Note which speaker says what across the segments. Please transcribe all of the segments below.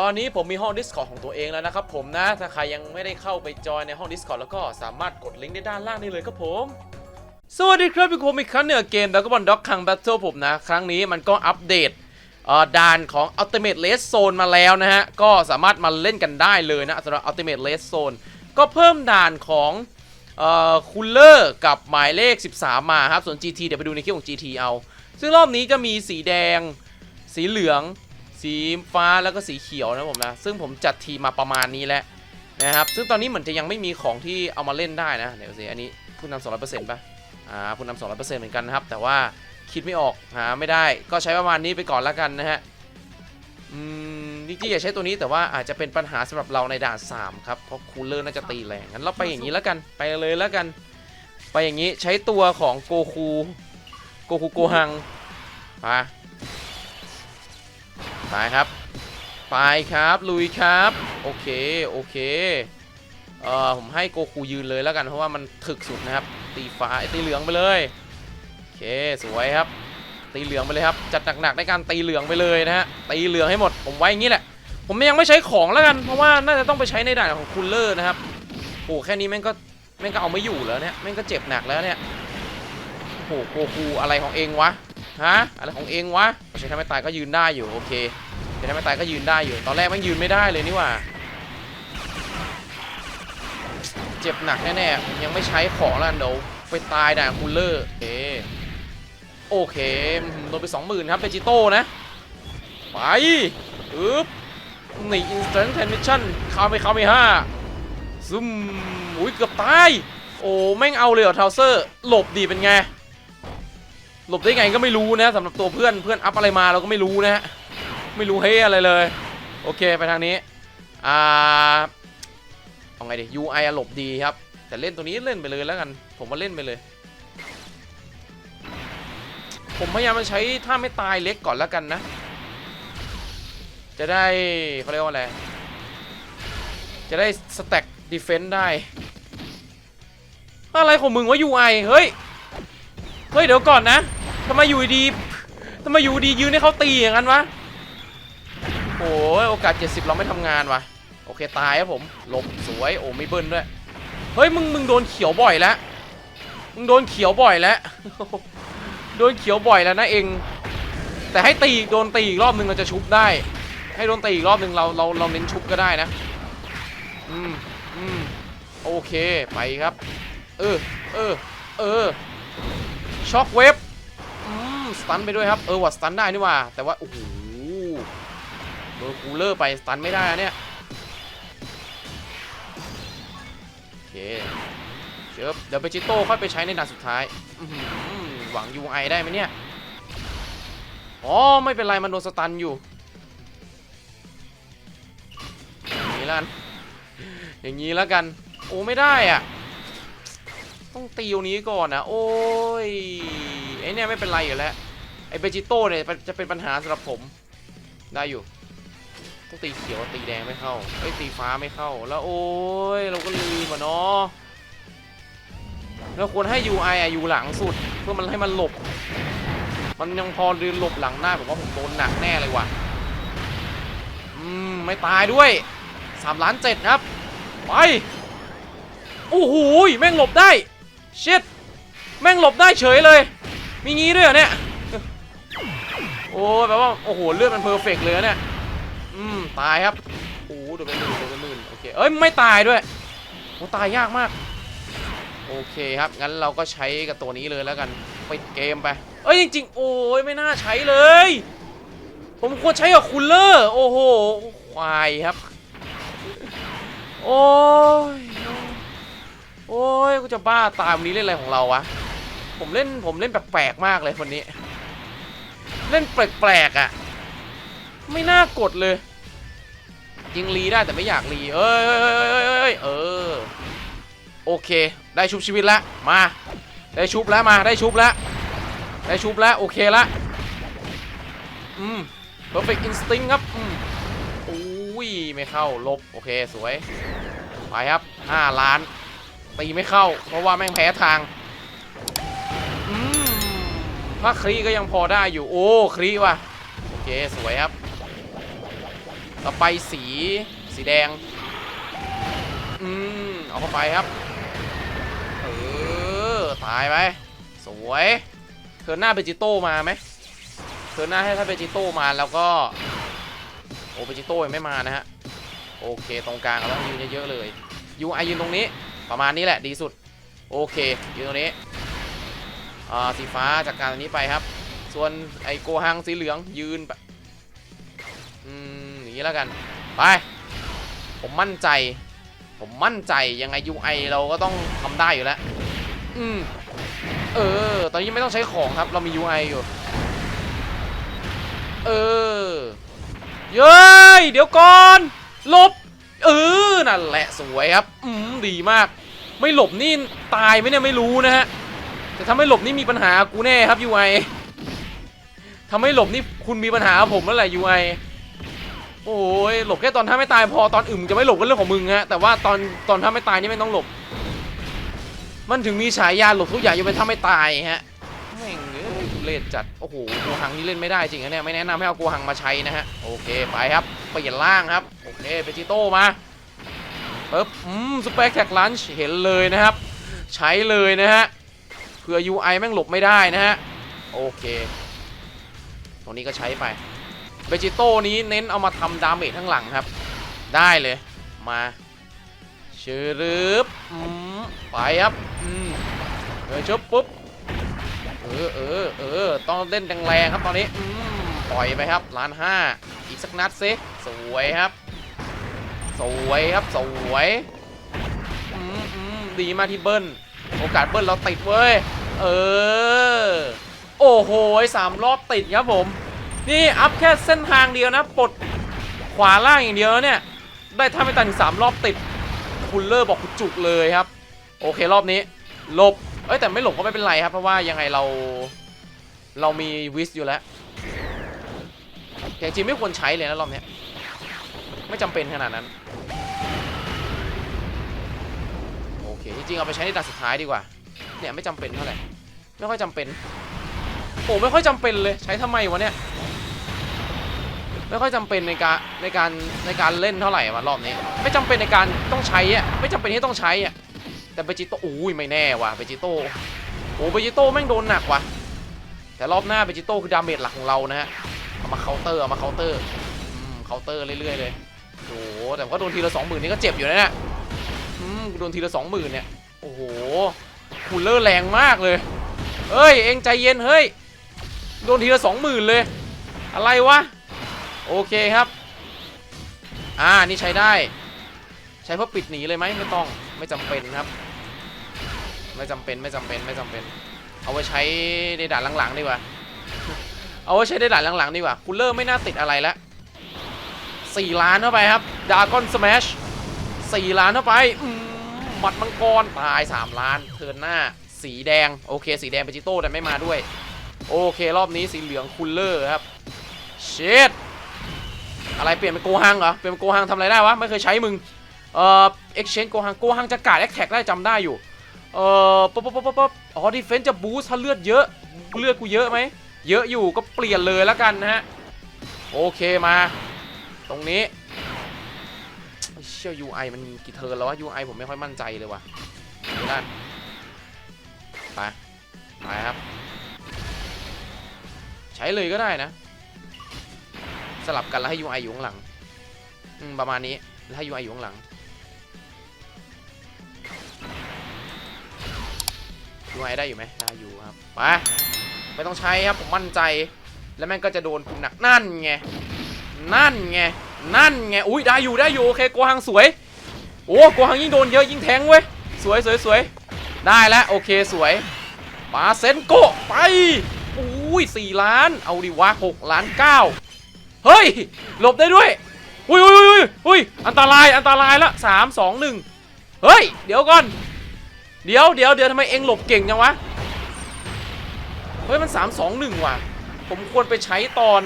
Speaker 1: ตอนนี้ผมมีห้อง Discord ของตัวเองแล้วนะครับผมนะ ถ้าใครยังไม่ได้เข้าไปจอยในห้อง Discord แล้วก็สามารถกดลิงก์ได้ด้านล่างนี้เลยครับผม สวัสดีครับพี่คมอีกครั้งหนึ่งเกมดักบอลด็อกคังแบทเทิลผมนะ ครั้งนี้มันก็อัปเดตด่านของ Ultimate Red Zone มาแล้วนะฮะ ก็สามารถมาเล่นกันได้เลยนะสำหรับ Ultimate Red Zone ก็เพิ่มด่านของออคูลเลอร์กับหมายเลข 13 มาครับ ส่วน GT เดี๋ยวไปดูในคลิปของ GT เอา ซึ่งรอบนี้จะมีสีแดง สีเหลือง สีฟ้าแล้วก็สีเขียวนะผมนะ ซึ่งผมจัดทีมมาประมาณนี้แล้วนะครับ ซึ่งตอนนี้เหมือนจะยังไม่มีของที่เอามาเล่นได้นะ เดี๋ยวสิอันนี้ผู้นำ200%ป่ะ อ่าผู้นำ200%เหมือนกันนะครับ แต่ว่าคิดไม่ออกหาไม่ได้ก็ใช้ประมาณนี้ไปก่อนแล้วกันนะฮะ อืมจริงๆอยากใช้ตัวนี้แต่ว่าอาจจะเป็นปัญหาสำหรับเราในด่าน 3 ครับ เพราะคูลเลอร์น่าจะตีแรงงั้นเราไปอย่างนี้แล้วกันไปเลยแล้วกัน ไปอย่างนี้ใช้ตัวของโกคูโกคูโกฮังไป ไปครับ ไปครับลุยครับ โอเคโอเคเอ่อผมให้โกคูยืนเลยแล้วกันเพราะว่ามันถึกสุดนะครับ ตีฟ้าไอ้ตีเหลืองไปเลยโอเคสวยครับ ตีเหลืองไปเลยครับจัดหนักๆในการตีเหลืองไปเลยนะฮะตีเหลืองให้หมดผมไว้อย่างนี้แหละ ผมยังไม่ใช้ของแล้วกันเพราะว่าน่าจะต้องไปใช้ในด่านของคูลเลอร์นะครับโอ้แค่นี้แม่งก็แม่งก็เอาไม่อยู่แล้วเนี่ยแม่งก็เจ็บหนักแล้วเนี่ยโอ้โหโกคูอะไรของเองวะฮะอะไรของเองวะใช้ทำให้ตายก็ยืนได้อยู่โอเค ใช้ทำให้ตายก็ยืนได้อยู่ ตอนแรกม่งยืนไม่ได้เลยนี่หว่า เจ็บหนักแน่ๆ ยังไม่ใช้ของแล้วกันเดี๋ยวไปตายด่านคูลเลอร์โอโอเคโดนไปสองหมื่นครับเบจิโต้นะ ไปอึ๊บหนี่ instant transmission เข้าไปเข้าไปห้าซึมอุ้ยเกือบตาย โอ้แม่งเอาเลยเหรอทาวเซอร์ หลบดีเป็นไง หลบได้ไงก็ไม่รู้นะสำหรับตัวเพื่อนเพื่อนอัพอะไรมาเราก็ไม่รู้นะฮะ ไม่รู้เฮ้ยอะไรเลย โอเคไปทางนี้อ่าเอาไงดี UI อะหลบดีครับ แต่เล่นตัวนี้เล่นไปเลยแล้วกัน ผมมาเล่นไปเลย ผมพยายามมาใช้ท่าไม่ตายเล็กก่อนแล้วกันนะ จะได้เขาเรียกว่าอะไร จะได้สแต็กดีเฟนต์ได้ อะไรของมึงวะ UI เฮ้ย เฮ้ย เดี๋ยวก่อนนะทำไมอยู่ดีทำไมอยู่ดียืนให้เขาตีอย่างนั้นวะ โอ้ยโอกาส 70 เราไม่ทำงานวะโอเคตายครับผมหลบสวยโอ้ไม่เบิ้ลด้วย เฮ้ยมึงมึงโดนเขียวบ่อยแล้ว มึงโดนเขียวบ่อยแล้ว โดนเขียวบ่อยแล้วนะเองแต่ให้ตีโดนตีอีกรอบนึงเราจะชุบได้ ให้โดนตีอีกรอบนึงเราเราเราเน้นชุบก็ได้นะ อืมอืมโอเคไปครับ เออเออเออช็อคเวฟอืมสตันไปด้วยครับเออว่าสตันได้นี่ว่า แต่ว่าโอ้โห ดนคูลเลอร์ไปสตันไม่ได้อะเนี่ย โอเคเชิบเดี๋ยวไปจิโต้ค่อยไปใช้ในด่านสุดท้ายหวัง UI ได้ไหมเนี่ย อ๋อ ไม่เป็นไร มันโดนสตันอยู่ อย่างนี้ล้วกันอย่างนี้แล้วกัน โอ้ไม่ได้อะ ต้องตีตรงนี้ก่อนนะ โอ้ยไอเนี่ยไม่เป็นไรอยู่แล้ว ไอเบจิโต้เนี่ยจะเป็นปัญหาสำหรับผม ได้อยู่ ต้องตีเขียวตีแดงไม่เข้าเอ้ยตีฟ้าไม่เข้า แล้วโอ้ยเราก็ลืมอะเนาะเราควรให้ UI อะอยู่หลังสุด เพื่อมันให้มันหลบ มันยังพอเดินหลบหลังได้าผมว่าผมโดนหนักแน่เลยว่ะอืมไม่ตายด้วย3ล้านเจ็ดครับ ไป โอ้โหแม่งหลบได้เช็ดแม่งหลบได้เฉยเลย มีงี้ด้วยเหรอเนี่ย โอ้แปลว่า โอ้โห เลือดมันเพอร์เฟกต์เลยเนี่ย อืมตายครับโอ้โหโดนไปหมื่นโดนไปหมื่นโอเคเอ้ยไม่ตายด้วยโอ้ตายยากมาก โอเคครับ งั้นเราก็ใช้กับตัวนี้เลยแล้วกันปิดเกมไป เอ้ยจริงๆ โอ้ยไม่น่าใช้เลย ผมควรใช้กับคูลเลอร์ โอ้โหควายครับ โอ้ยโอ้ยกูจะบ้าตายวันนี้เล่นอะไรของเราวะ ผมเล่นผมเล่นแปลกๆมากเลยวันนี้ เล่นแปลกๆอะ ไม่น่ากดเลย ยิงรีได้แต่ไม่อยากรีเอ้ยเอ้ยเอ้ยเอ้ยเอ้ยเออโอเค ได้ชุบชีวิตแล้วมา ได้ชุบแล้วมาได้ชุบแล้วได้ชุบแล้วโอเคละอืม perfect instinct ครับอืมอุ้ยไม่เข้าลบโอเคสวยไปครับ5ล้านตีไม่เข้า เพราะว่าแม่งแพ้ทางอืมถ้าครีก็ยังพอได้อยู่โอ้ครีว่ะโอเคสวยครับ ต่อไปสีสีแดง อืมเอาเข้าไปครับ เออ ตายไป สวยเธอหน้าเบจิโต้มาไหมเธอหน้าให้ถ้าเบจิโต้มาแล้วก็ โอ้เบจิโต้ยังไม่มานะฮะ โอเคตรงกลางเราต้องยืนเยอะๆเลยยูไอยืนตรงนี้ ประมาณนี้แหละดีสุด โอเคยืนตรงนี้อ่าสีฟ้าจากการตรงนี้ไปครับ ส่วนไอโกฮังสีเหลืองยืนแบบอืม อย่างนี้แล้วกันไปผมมั่นใจ ผมมั่นใจยังไง UI เราก็ต้องทำได้อยู่แล้วอืมเออ ตอนนี้ไม่ต้องใช้ของครับ เรามี UI อยู่ เออ เย้ย เดี๋ยวก่อน หลบ เออ นั่นแหละสวยครับ อืม ดีมาก ไม่หลบนี่ตายไหมเนี่ยไม่รู้นะฮะ แต่ถ้าไม่หลบนี่มีปัญหากูแน่ครับ UI ถ้าไม่หลบนี่คุณมีปัญหาผมแล้วแหละ UI โอ้ยหลบแค่ตอนถ้าไม่ตายพอตอนอื่นมึงจะไม่หลบก็เรื่องของมึงฮะแต่ว่าตอนตอนถ้าไม่ตายนี่ไม่ต้องหลบ มันถึงมีฉายาหลบทุกอย่างยกเป็นถ้าไม่ตายฮะแม่งเอ้ยทุเล่จัดโอ้โหกูหังนี่เล่นไม่ได้จริงนะเนี่ยไม่แนะนำให้เอากูหังมาใช้นะฮะโอเคไปครับเปลี่ยนล่างครับโอเคเปจิโต้มาปึ๊บอืมสเปกแท็กลันช์เห็นเลยนะครับ ใช้เลยนะฮะเผื่อ UI แม่งหลบไม่ได้นะฮะโอเค ตรงนี้ก็ใช้ไป เบจิโต้นี้เน้นเอามาทำดาเมจข้งหลังครับ ได้เลยมาชืรึบอืมไปครับอืมเออชบปุ๊บเออเออเออต้องเล่นแรงๆครับตอนนี้อืมปล่อยไปครับล้านห้าอีกสักนัดซิสวยครับ สวยครับสวยอืมอืมดีมากที่เบิ้ลโอกาสเบิ้ลเราติดเว้ยเออโอ้โหสามรอบติดครับผม นี่อัพแค่เส้นทางเดียวนะปลดขวาล่างอย่างเดียวเนี่ย ได้ถ้าไม่ตันถึงสามรอบติดคุณเลอร์บอกคุณจุกเลยครับ โอเครอบนี้หลบเอ้ยแต่ไม่หลบก็ไม่เป็นไรครับ เพราะว่ายังไงเรา เรามีวิสอยู่แล้วแต่จริงๆไม่ควรใช้เลยนะรอบนี้ไม่จำเป็นขนาดนั้นโอเคจริงๆเอาไปใช้ในด่านสุดท้ายดีกว่า เนี่ยไม่จำเป็นเท่าไหร่ไม่ค่อยจำเป็นโอ้ไม่ค่อยจำเป็นเลยใช้ทำไมวะเนี่ย ไม่ค่อยจำเป็นในการในการในการเล่นเท่าไหร่วะรอบนี้ ไม่จำเป็นในการต้องใช้อะไม่จำเป็นที่ต้องใช้อะแต่เบจิโต้อุ้ยไม่แน่ว่ะเบจิโต้โอ้เบจิโต้แม่งโดนหนักว่ะแต่รอบหน้าเบจิโต้คือดาเมจหลักของเรานะฮะเอามาเคาน์เตอร์เอามาเคาน์เตอร์อืมเคาน์เตอร์เรื่อยๆเลยโอ้แต่ก็โดนทีละสองหมื่นนี่ก็เจ็บอยู่นะเนี่ยอืมโดนทีละสองหมื่นเนี่ยโอ้โหคูลเลอร์แรงมากเลยเฮ้ยเอ็งใจเย็นเฮ้ยโดนทีละสองหมื่นเลย อะไรวะ โอเคครับ อ่า นี่ใช้ได้ ใช้เพื่อปิดหนีเลยไหมไม่ต้อง ไม่จำเป็นครับ ไม่จำเป็น ไม่จำเป็น ไม่จำเป็น เอาไว้ใช้ในด่านหลังๆดีกว่า เอาไว้ใช้ในด่านหลังๆดีกว่า คูลเลอร์ไม่น่าติดอะไรแล้วสี่ล้านเข้าไปครับ ดากอนสแมชสี่ล้านเข้าไปอืมหมัดมังกร ตายสามล้าน เทิร์นหน้า สีแดง โอเค สีแดงเปจิโต้แต่ไม่มาด้วย โอเค รอบนี้สีเหลืองคูลเลอร์ครับ เชด อะไรเปลี่ยนเป็นโกฮังเหรอ เปลี่ยนเป็นโกฮังทำอะไรได้วะ ไม่เคยใช้มึง เอ่อ exchange โกฮัง โกฮังจะกาดแอคแท็กได้จำได้อยู่ เอ่อป๊บป๊บป๊บป๊บอ๋อดีเฟนจะบูสต์ถ้าเลือดเยอะ เลือดกูเยอะไหม เยอะอยู่ก็เปลี่ยนเลยแล้วกันนะฮะ โอเคมา ตรงนี้เชื่อ UI มันกี่เทิร์นแล้ววะ UI ผมไม่ค่อยมั่นใจเลยว่ะนี่นั่นไปไปครับ ใช้เลยก็ได้นะ สลับกันแล้วให้ UI อยู่ข้างหลังประมาณนี้แล้วให้ UI อยู่ข้างหลัง UI ไอได้อยู่ไหมได้อยู่ครับไปไม่ต้องใช้ครับผมมั่นใจ แล้วแม่งก็จะโดนผมหนักนั่นไงนั่นไงนั่นไงอุ้ยได้อยู่ได้อยู่โอเคโกหังสวยโอ้โกหังยิ่งโดนเยอะยิ่งแทงเว้ยสวยสวยสวยได้แล้วโอเคสวยปาเซนโกไปอุ้ยสี่ล้าน เอาดิวะหกล้านเก้า เฮ้ยหลบได้ด้วยอุ้ยอุ้ยอุ้ยอุ้ยอันตรายอันตรายละสามสองหนึ่งเฮ้ยเดี๋ยวก่อนเดี๋ยวเดี๋ยวเดี๋ยวทำไมเอ็งหลบเก่งจังวะเฮ้ยมันสามสองหนึ่งว่ะ ผมควรไปใช้ตอน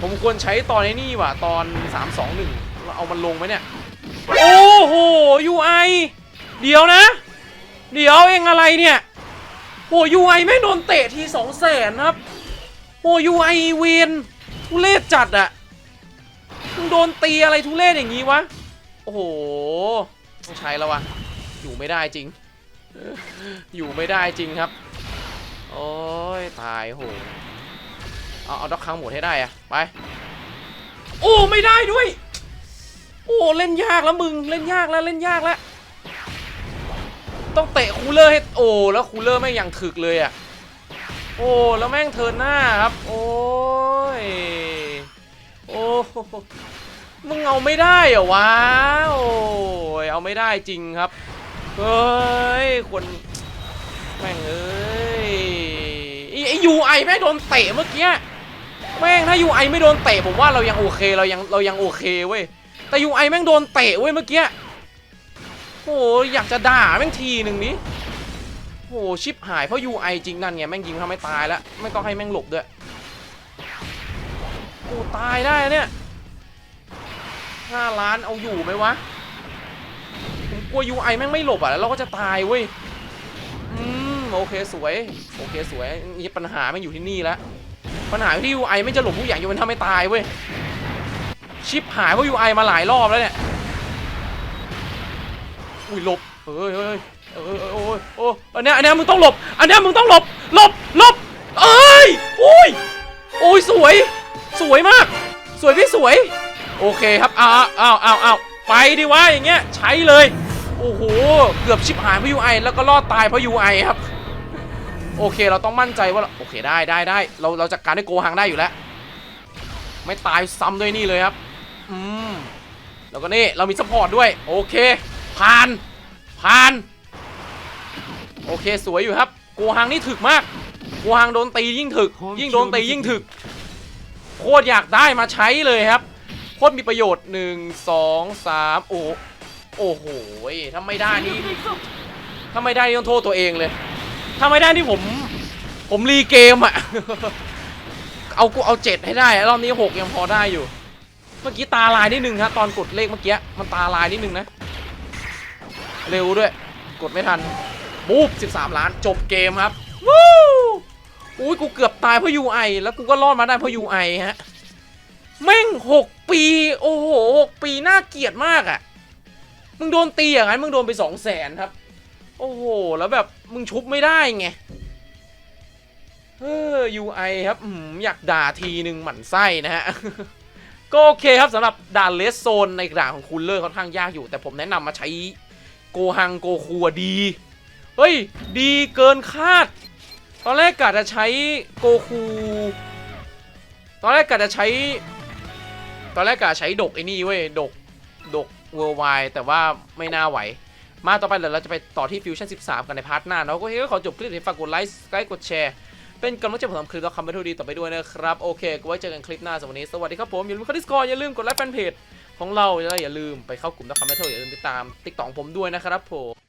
Speaker 1: ผมควรใช้ตอนไอ้นี่ว่ะตอนสามสองหนึ่งเอามันลงไหมเนี่ยโอ้โห UI เดี๋ยวนะ เดี๋ยวเอ็งอะไรเนี่ยโอ้ยูไอแม่โดนเตะทีสองแสนครับโอ้ยูไอเวน ทุเรศจัดอะมึงโดนตีอะไรทุเรศอย่างงี้วะ โอ้โห ต้องใช้แล้ววะอยู่ไม่ได้จริง อยู่ไม่ได้จริงครับ โอ้ยตายโห เอาเอาด็อกคังหมดให้ได้อะไป โอ้ไม่ได้ด้วย โอ้เล่นยากแล้วมึงเล่นยากแล้วเล่นยากแล้ว ต้องเตะคูลเลอร์ให้โอ้แล้วคูลเลอร์แม่อย่างถึกเลยอะ โอ้แล้วแม่งเทินหน้าครับ โอ้ยโอ้มึงเอาไม่ได้เหรอวะโอ้ยเอาไม่ได้จริงครับเฮ้ยคนแม่งเอ้ยไอ้ไอ้ยูไอแม่งโดนเตะเมื่อกี้แม่งถ้ายูไอไม่โดนเตะผมว่าเรายังโอเคเรายังเรายังโอเคเว้ยแต่ยูไอแม่งโดนเตะเว้ยเมื่อกี้โอ้ยอยากจะด่าแม่งทีหนึ่งนี้ โอ้ชิปหายเพราะยูไอจริงนั่นไงแม่งยิงทำให้ตายแล้วไม่ต้องให้แม่งหลบด้วยโอ้ตายได้เนี่ยห้าล้านเอาอยู่ไหมวะผมกลัว UI แม่งไม่หลบอะแล้วเราก็จะตายเว้ยอืมโอเคสวยโอเคสวยนี่ปัญหาแม่งอยู่ที่นี่แล้วปัญหาที่ UI ไม่จะหลบทุกอย่างยู่มันทำให้ตายเว้ยชิปหายเพราะ UI มาหลายรอบแล้วเนี่ยอุ้ยหลบเฮ้ยเฮ้ย เอ้ยเอ้ยโอ้ยโอ้ยอันเนี้ยอันเนี้ยมึงต้องหลบ อันเนี้ยมึงต้องหลบ หลบ หลบ เอ้ยโอ้ยโอ้ยสวย สวยมาก สวยพี่สวย โอเคครับ อ้าวอ้าวอ้าวอ้าวไปดิวะอย่างเงี้ย ใช้เลย โอ้โห เกือบชิบหายเพราะ UI แล้วก็รอดตายเพราะ UI ครับ โอเค เราต้องมั่นใจว่าเราโอเค ได้ได้ได้ เราเราจัดการได้โกหังได้อยู่แล้ว ไม่ตายซ้ำด้วยนี่เลยครับ อืม แล้วก็นี่ เรามีซัพพอร์ตด้วย โอเค ผ่าน ผ่าน โอเคสวยอยู่ครับโกหังนี่ถึกมากโกหังโดนตียิ่งถึก ยิ่งโดนตียิ่งถึกโคตรอยากได้มาใช้เลยครับโคตรมีประโยชน์หนึ่งสองสามโอ้โอ้โหถ้าไม่ได้นี่ถ้าไม่ได้นี่ต้องโทษตัวเองเลย ถ้าไม่ได้นี่ผม ผมรีเกมอะเอากูเอาเจ็ดให้ได้รอบนี้หกยังพอได้อยู่ เมื่อกี้ตาลายนิดนึงครับตอนกดเลขเมื่อกี้มันตาลายนิดนึงนะ เร็วด้วย กดไม่ทัน ปุ๊บ13 ล้านจบเกมครับวู้อุ้ยกูเกือบตายเพราะ UI แล้วกูก็รอดมาได้เพราะ UI ฮะแม่งหกปี โอ้โหหกปีน่าเกลียดมากอะ่ะ มึงโดนตีอย่างนั้น มึงโดนไปสองแสนครับ โอ้โห แล้วแบบมึงชุบไม่ได้ไงเออ UI ครับอยากด่าทีหนึ่งหมั่นไส้นะฮะ ก็โอเคครับสำหรับด่านเลสโซนในด่านของคูลเลอร์ค่อนข้างยากอยู่ แต่ผมแนะนำมาใช้โกฮังโกคัวดี เฮ้ย ดีเกินคาด ตอนแรกกะจะใช้โกคู ตอนแรกกะจะใช้ ตอนแรกกะใช้ดกไอ้นี่เว้ย ดก ดกเวอร์ไวแต่ว่าไม่น่าไหว มาต่อไปเดี๋ยวเราจะไปต่อที่ฟิวชั่น13 กันในพาร์ทหน้าเนาะก็เฮ้ยก็ขอจบคลิปนี้ฝากกดไลค์กดกดแชร์ เป็นกำลังใจผมทำคลิปแล้วคำไม่ทุดีต่อไปด้วยนะครับ โอเคก็ไว้เจอกันคลิปหน้าสวันนี้สวัสดีครับผม อย่าลืมเข้าดิสคอร์อย่าลืมกดไลค์แฟนเพจของเราแล้วอย่าลืมไปเข้ากลุ่มนักคอมเมนต์อย่าลืมติดตามติ๊กต็อกผมด้วยนะครับผม